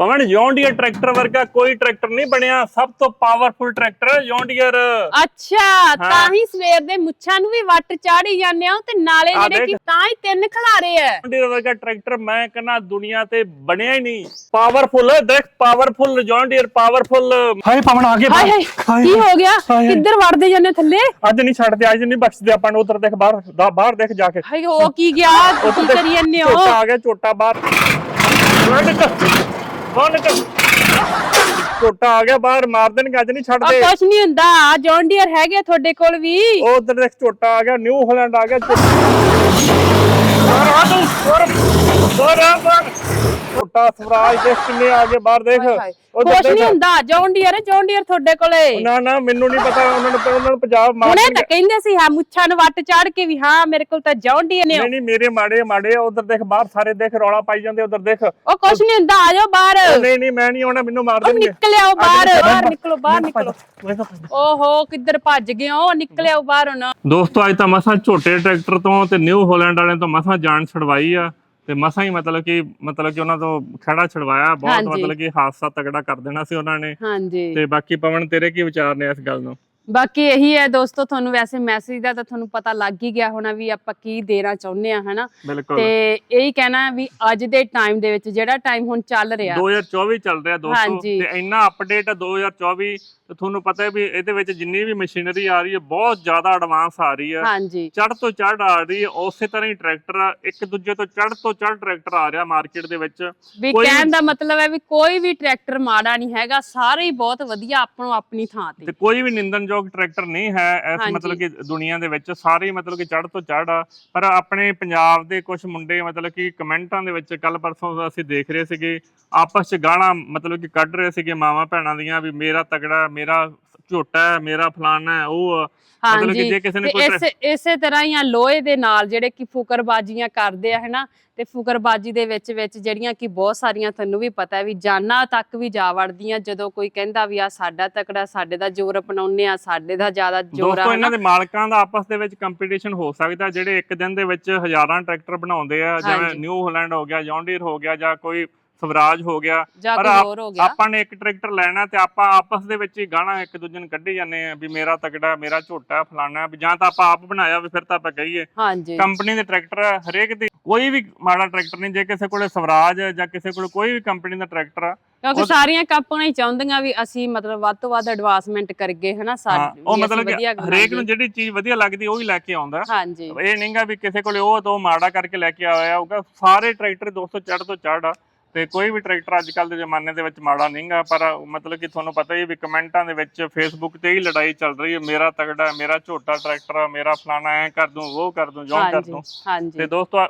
ਪਵਨ John Deere tractor ਵਰਗਾ ਕੋਈ tractor ਨਹੀਂ ਬਣਿਆ ਸਭ ਤੋਂ ਪਾਵਰਫੁਲ ਟਰੈਕਟਰ ਜੌਂਡੀਅਰ ਅੱਛਾ ਤਾਂ ਹੀ ਸਵੇਰ ਦੇ ਮੁੱਛਾਂ ਨੂੰ ਵੀ ਵੱਟ ਚਾੜੀ ਜਾਂਦੇ ਹੋ ਤੇ ਨਾਲੇ ਆ ਜਿਹੜੇ ਕਿ ਦੇਖ। ਤਾਂ ਹੀ ਤਿੰਨ ਖਿਲਾਰੇ ਆ ਜੌਂਡੀਅਰ ਵਰਗਾ ਟਰੈਕਟਰ ਮੈਂ ਕਹਿੰਦਾ ਦੁਨੀਆ ਤੇ ਬਣਿਆ ਹੀ ਨਹੀਂ ਪਾਵਰਫੁਲ ਦੇਖ ਪਾਵਰਫੁਲ ਜੌਂਡੀਅਰ ਪਾਵਰਫੁਲ ਹਾਏ ਪਵਨ ਆ ਗਏ ਹਾਏ ਹਾਏ ਕੀ ਹੋ ਗਿਆ ਹਾਏ। ਕਿੱਧਰ ਵੜਦੇ ਜਾਂਦੇ ਥੱਲੇ ਅੱਜ ਨਹੀਂ ਛੱਡਦੇ ਅੱਜ ਨਹੀਂ ਬਖਸ਼ਦੇ ਆਪਾਂ ਨੂੰ ਉਧਰ ਦੇਖ ਬਾਹਰ ਦਾ- ਬਾਹਰ ਦੇਖ ਜਾ ਕੇ ਹਾਏ ਉਹ ਕੀ ਗਿਆ ਕੀ ਉੱਧਰ ਦੇਖ, ਕਰੀ ਜਾਂਦੇ ਹੋ ਝੋਟਾ ਆ ਗਿਆ ਝੋਟਾ ਬਾਹਰ ਝੋਟਾ ਆ ਗਿਆ ਬਾਹਰ ਮਾਰ ਦੇਣਗੇ ਅੱਜ ਨਹੀਂ ਉਹ ਛੱਡਦੇ ਕੁਛ ਨਹੀਂ ਹੁੰਦਾ ਜੌਨ ਡੀਅਰ ਹੈਗੇ ਤੁਹਾਡੇ ਕੋਲ ਵੀ। ਉਹ ਉਧਰ ਦੇਖ ਝੋਟਾ ਆ ਗਿਆ ਨਿਊ ਹਾਲੈਂਡ ਆ ਗਿਆ ਬਾਹਰ ਆ ਤੂੰ ਬਾਹਰ ਬਾਹਰ ਆ, ਬਾਹਰ ਝੋਟਾ ਸਵਰਾਜ ਦੇਖ ਕਿੰਨੇ ਆ ਗਏ ਬਾਹਰ ਦੇਖ। ਉਧਰ ਕੁਛ ਨਹੀਂ ਹੁੰਦਾ ਜੌਨ ਡੀਅਰ ਜੌਨ ਡੀਅਰ ਤੁਹਾਡੇ ਕੋਲੇ। ਨਾ ਨਾ ਮੈਨੂੰ ਨਹੀਂ ਪਤਾ ਉਹਨਾਂ ਨੂੰ ਉਹਨਾਂ ਨੂੰ ਪੰਜਾਬ ਮਾਰ ਹੁਣੇ ਤਾਂ। ਕਹਿੰਦੇ ਸੀ ਹਾਂ ਮੁੱਛਾਂ ਨੂੰ ਵੱਟ ਚਾੜ ਕੇ ਵੀ ਹਾਂ ਮੇਰੇ ਕੋਲ ਤਾਂ ਜੌਨ ਡੀਅਰ ਨੇ। ਨਹੀਂ ਨਹੀਂ ਮੇਰੇ ਮਾੜੇ ਮਾੜੇ ਉਧਰ ਦੇਖ ਬਾਹਰ ਸਾਰੇ ਦੇਖ ਰੌਲਾ ਪਾਈ ਜਾਂਦੇ ਉਧਰ ਦੇਖ। ਉਹ ਕੁਛ ਨਹੀਂ ਹੁੰਦਾ ਆ ਜਾਓ ਬਾਹਰ। ਨਹੀਂ ਨਹੀਂ ਮੈਂ ਨਹੀਂ ਆਉਣਾ ਮੈਨੂੰ ਮਾਰ ਉਹ ਦੇਣਗੇ। ਨਿਕਲ ਆਓ ਬਾਹਰ ਬਾਹਰ ਨਿਕਲ। ਨਿਕਲੋ। ਬਾਹਰ ਨਿਕਲੋ ਓਹੋ ਕਿੱਧਰ ਭੱਜ ਗਏ ਹੋ? ਨਿਕਲ ਆਓ ਬਾਹਰ ਹੁਣ। ਦੋਸਤੋ ਅੱਜ ਤਾਂ ਮਸਾਂ ਝੋਟੇ ਟਰੈਕਟਰ ਤੋਂ ਤੇ ਨਿਊ ਹਾਲੈਂਡ ਵਾਲਿਆਂ ਤੋਂ ਮਸਾਂ ਜਾਨ ਛਡਵਾਈ ਆ। ਤੇ ਮਸਾਂ ਹੀ ਮਤਲਬ ਕਿ ਮਤਲਬ ਕਿ ਉਹਨਾਂ ਤੋਂ ਖੜਾ ਛਡਵਾਇਆ ਬਹੁਤ ਹਾਂਜੀ। ਮਤਲਬ ਕਿ ਹਾਦਸਾ ਤਗੜਾ ਕਰ ਦੇਣਾ ਸੀ ਉਹਨਾਂ ਨੇ। ਹਾਂਜੀ। ਤੇ ਬਾਕੀ ਪਵਨ ਤੇਰੇ ਕੀ ਵਿਚਾਰ ਨੇ ਇਸ ਗੱਲ ਨੂੰ? ਬਾਕੀ ਇਹੀ ਹੈ ਦੋਸਤੋ ਤੁਹਾਨੂੰ ਵੈਸੇ ਮੈਸੇਜ ਦਾ ਤਾਂ ਤੁਹਾਨੂੰ ਪਤਾ ਲੱਗ ਹੀ ਗਿਆ ਹੋਣਾ ਵੀ ਆਪਾਂ ਕੀ ਦੇਣਾ ਚਾਹੁੰਦੇ ਆ ਹਨਾ? ਬਿਲਕੁਲ। ਤੇ ਇਹੀ ਕਹਿਣਾ ਵੀ ਅੱਜ ਦੇ ਟਾਈਮ ਦੇ ਵਿੱਚ ਜਿਹੜਾ ਟਾਈਮ ਹੁਣ ਚੱਲ ਰਿਹਾ। 2024 ਚੱਲ ਰਿਹਾ ਦੋਸਤੋ ਹਾਂਜੀ। ਤੇ ਇੰਨਾ ਅਪਡੇਟ ਹੈ 2024 ਤੇ ਤੁਹਾਨੂੰ ਪਤਾ ਹੈ ਵੀ ਇਹਦੇ ਵਿੱਚ ਜਿੰਨੀ ਵੀ ਮਸ਼ੀਨਰੀ ਆ ਰਹੀ ਹੈ ਬਹੁਤ ਜ਼ਿਆਦਾ ਐਡਵਾਂਸ ਆ ਰਹੀ ਹੈ। ਹਾਂਜੀ। ਚੜ ਤੋਂ ਚੜ ਆ ਰਹੀ ਹੈ ਉਸੇ ਤਰ੍ਹਾਂ ਹੀ ਟਰੈਕਟਰ ਇੱਕ ਦੂਜੇ ਤੋਂ ਚੜ ਤੋਂ ਚੜ ਟਰੈਕਟਰ ਆ ਰਿਹਾ ਮਾਰਕੀਟ ਦੇ ਵਿੱਚ। ਵੀ ਕੋਈ ਕਹਿਣ ਦਾ ਮਤਲਬ ਹੈ ਵੀ ਕੋਈ ਵੀ ਟਰੈਕਟਰ ਮਾੜਾ ਨਹੀਂ ਹੈਗਾ ਸਾਰੇ ਹੀ ਬਹੁਤ ਵਧੀਆ ਆਪਣੋ ਆਪਣੀ ਥਾਂ ਤੇ। ਤੇ ਕੋਈ ਵੀ ਨਿੰਦਨਯੋਗ ਟਰੈਕਟਰ ਨਹੀਂ ਹੈ ਇਸ। ਮਤਲਬ ਕਿ ਦੁਨੀਆ ਦੇ ਵਿੱਚ ਸਾਰੇ ਮਤਲਬ ਕਿ ਚੜ ਤੋਂ ਚੜ ਆ ਪਰ ਆਪਣੇ ਪੰਜਾਬ ਦੇ ਕੁਝ ਮੁੰਡੇ ਮਤਲਬ ਕਿ ਕਮੈਂਟਾਂ ਦੇ ਵਿੱਚ ਕੱਲ ਪਰਸੋਂ ਅਸੀਂ ਦੇਖ ਰਹੇ ਸੀਗੇ ਆਪਸ ਚ ਗਾਲਾਂ ਮਤਲਬ ਕਿ ਕੱਢ ਰਹੇ ਸੀਗੇ ਮਾਵਾਂ ਭੈਣਾਂ ਦੀਆਂ ਵੀ ਮੇਰਾ ਤਗੜਾ ਮੇਰਾ ਝੋਟਾ ਹੈ ਮੇਰਾ ਫਲਾਨਾ ਹੈ ਉਹ ਆ। ਮਤਲਬ ਕਿ ਹਾਂਜੀ ਜੇ ਕਿਸੇ ਨੇ ਤੇ ਕੋਈ ਇਸੇ ਇਸੇ ਤਰ੍ਹਾਂ ਹੀ ਆ ਲੋਹੇ ਦੇ ਨਾਲ ਜਿਹੜੇ ਕਿ ਫੁਕਰਬਾਜ਼ੀਆਂ ਕਰਦੇ ਆ ਹਨਾ ਤੇ ਫੁਕਰਬਾਜ਼ੀ ਦੇ ਵਿੱਚ ਵਿੱਚ ਜਿਹੜੀਆਂ ਕਿ ਬਹੁਤ ਸਾਰੀਆਂ ਤੁਹਾਨੂੰ ਵੀ ਪਤਾ ਹੈ ਵੀ ਜਾਨਾਂ ਤੱਕ ਵੀ ਜਾ ਵੜਦੀਆਂ ਜਦੋਂ ਕੋਈ ਕਹਿੰਦਾ ਵੀ ਆ ਸਾਡਾ ਤਕੜਾ ਸਾਡੇ ਦਾ ਜ਼ੋਰ ਅਪਣਾਉਂਦੇ ਆ ਸਾਡੇ ਦਾ ਜ਼ਿਆਦਾ ਜ਼ੋਰ ਆ ਦੋਸਤੋ ਇਹਨਾਂ ਹਨਾ। ਦੇ ਮਾਲਕਾਂ ਦਾ ਆਪਸ ਦੇ ਵਿੱਚ ਕੰਪੀਟੀਸ਼ਨ ਹੋ ਸਕਦਾ ਜਿਹੜੇ ਇੱਕ ਦਿਨ ਦੇ ਵਿੱਚ ਹਜ਼ਾਰਾਂ ਟਰੈਕਟਰ ਬਣਾਉਂਦੇ ਆ ਜਿਵੇਂ ਹਾਂਜੀ। ਨਿਊ ਹਾਲੈਂਡ ਹੋ ਗਿਆ ਜੌਂਡੀਅਰ ਹੋ ਗਿਆ ਜਾਂ ਕੋਈ ਸਵਰਾਜ ਹੋ ਗਿਆ। ਪਰ ਆਪ- ਹੋਰ ਹੋ ਗਿਆ। ਆਪਾਂ ਨੇ ਇੱਕ ਟਰੈਕਟਰ ਲੈਣਾ ਤੇ ਆਪਾਂ ਆਪਸ ਦੇ ਵਿੱਚ ਹੀ ਗਾਣਾ ਇੱਕ ਦੂਜੇ ਨੂੰ ਕੱਢੀ ਜਾਂਦੇ ਆ ਵੀ ਮੇਰਾ ਤਗੜਾ ਮੇਰਾ ਝੋਟਾ ਫਲਾਣਾ ਵੀ ਜਾਂ ਤਾਂ ਆਪਾਂ ਆਪ ਬਣਾਇਆ ਵੀ ਫਿਰ ਤਾਂ ਆਪਾਂ ਕਹੀਏ। ਹਾਂਜੀ। ਕੰਪਨੀ ਦੇ ਟਰੈਕਟਰ ਹਰੇਕ ਦੀ ਕੋਈ ਵੀ ਮਾੜਾ ਟਰੈਕਟਰ ਨਹੀਂ ਜੇ ਕਿਸੇ ਕੋਲੇ ਸਵਰਾਜ ਜਾਂ ਕਿਸੇ ਕੋਲੇ ਕੋਈ ਵੀ ਕੰਪਨੀ ਦਾ ਟਰੈਕਟਰ ਆ ਕਿਉਂਕਿ ਸਾਰੀਆਂ ਕੰਪਨੀਆਂ ਹੀ ਚਾਹੁੰਦੀਆਂ ਵੀ ਅਸੀਂ ਮਤਲਬ ਵੱਧ ਤੋਂ ਵੱਧ ਐਡਵਾਂਸਮੈਂਟ ਕਰੀਏ ਹਨਾ ਸਾਡੇ ਉਹ ਮਤਲਬ ਹਰੇਕ ਨੂੰ। ਜਿਹੜੀ ਚੀਜ਼ ਵਧੀਆ ਲੱਗਦੀ ਉਹ ਹੀ ਲੈ ਕੇ ਆਉਂਦਾ। ਹਾਂਜੀ। ਇਹ ਨਹੀਂਗਾ ਵੀ ਕਿਸੇ ਕੋਲੇ ਉਹ ਤੋਂ ਮਾੜਾ ਕਰਕੇ ਲੈ ਕੇ ਆਇਆ ਹੋਊਗਾ। ਸਾਰੇ ਟਰੈਕਟਰ 200 ਚੜ ਤੋਂ ਚੜ ਆ। ਤੇ ਕੋਈ ਵੀ ਟਰੈਕਟਰ ਅੱਜ ਕੱਲ ਦੇ ਜ਼ਮਾਨੇ ਦੇ ਵਿੱਚ ਮਾੜਾ ਨਹੀਂਗਾ ਪਰ ਮਤਲਬ ਕਿ ਤੁਹਾਨੂੰ ਪਤਾ ਹੀ ਹੈ ਵੀ ਕਮੈਂਟਾਂ ਦੇ ਵਿੱਚ ਫੇਸਬੁੱਕ ਤੇ ਹੀ ਲੜਾਈ ਚੱਲ ਰਹੀ ਹੈ। ਮੇਰਾ ਤਗੜਾ ਹੈ, ਮੇਰਾ ਝੋਟਾ ਟਰੈਕਟਰ ਆ, ਮੇਰਾ ਫਲਾਣਾ ਐ ਕਰ ਦੂੰ ਉਹ ਕਰ ਦੂੰ ਜੋ ਕਰ ਦੂੰ। ਤੇ ਦੋਸਤੋ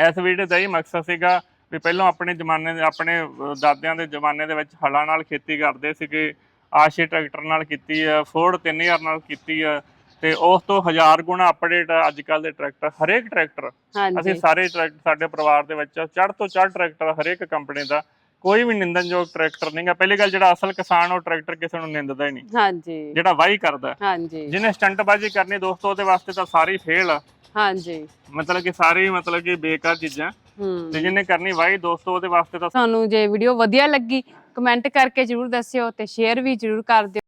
ਇਸ ਵੀਡੀਓ ਦਾ ਇਹ ਮਕਸਦ ਸੀਗਾ ਵੀ ਪਹਿਲਾਂ ਆਪਣੇ ਜ਼ਮਾਨੇ ਦੇ ਆਪਣੇ ਦਾਦਿਆਂ ਦੇ ਜ਼ਮਾਨੇ ਦੇ ਵਿੱਚ ਹਲਾਂ ਨਾਲ ਖੇਤੀ ਕਰਦੇ ਸੀਗੇ ਆਸ਼ੇ ਟਰੈਕਟਰ ਨਾਲ ਕੀਤੀ ਆ ਫੋਰਡ 3000 ਨਾਲ ਕੀਤੀ ਆ ਤੇ ਉਸ ਤੋਂ ਹਜ਼ਾਰ ਗੁਣਾ ਅਪਡੇਟ ਅੱਜ ਕੱਲ ਦੇ ਟਰੈਕਟਰ ਹਰੇਕ ਟਰੈਕਟਰ ਅਸੀਂ ਸਾਰੇ ਟਰੈਕਟਰ ਸਾਡੇ ਪਰਿਵਾਰ ਦੇ ਵਿੱਚ ਚੜ ਤੋਂ ਚੜ ਟਰੈਕਟਰ ਹਰੇਕ ਕੰਪਨੀ ਦਾ ਕੋਈ ਵੀ ਨਿੰਦਨਯੋਗ ਟਰੈਕਟਰ ਨਹੀਂਗਾ ਪਹਿਲੀ ਗੱਲ ਜਿਹੜਾ ਅਸਲ ਕਿਸਾਨ ਉਹ ਟਰੈਕਟਰ ਕਿਸੇ ਨੂੰ ਨਿੰਦਦਾ ਹੀ ਨਹੀਂ। ਹਾਂਜੀ। ਜਿਹੜਾ ਵਾਹੀ ਕਰਦਾ। ਹਾਂਜੀ। ਜਿਹਨੇ ਸਟੰਟਬਾਜ਼ੀ ਕਰਨੀ ਦੋਸਤੋ ਉਹਦੇ ਵਾਸਤੇ ਤਾਂ ਸਾਰੀ ਫੇਲ ਆ। ਹਾਂਜੀ। ਮਤਲਬ ਕਿ ਸਾਰੀ ਮਤਲਬ ਕਿ ਬੇਕਾਰ ਚੀਜ਼ਾਂ। ਤੇ ਜਿਹਨੇ ਕਰਨੀ ਵਾਹੀ ਦੋਸਤੋ ਉਹਦੇ ਵਾਸਤੇ ਤਾਂ ਤੁਹਾਨੂੰ ਜੇ ਵੀਡੀਓ ਵਧੀਆ ਲੱਗੀ ਕਮੈਂਟ ਕਰਕੇ ਜਰੂਰ ਦੱਸਿਓ ਤੇ ਸ਼ੇਅਰ ਵੀ ਜਰੂਰ ਕਰ ਦਿਓ।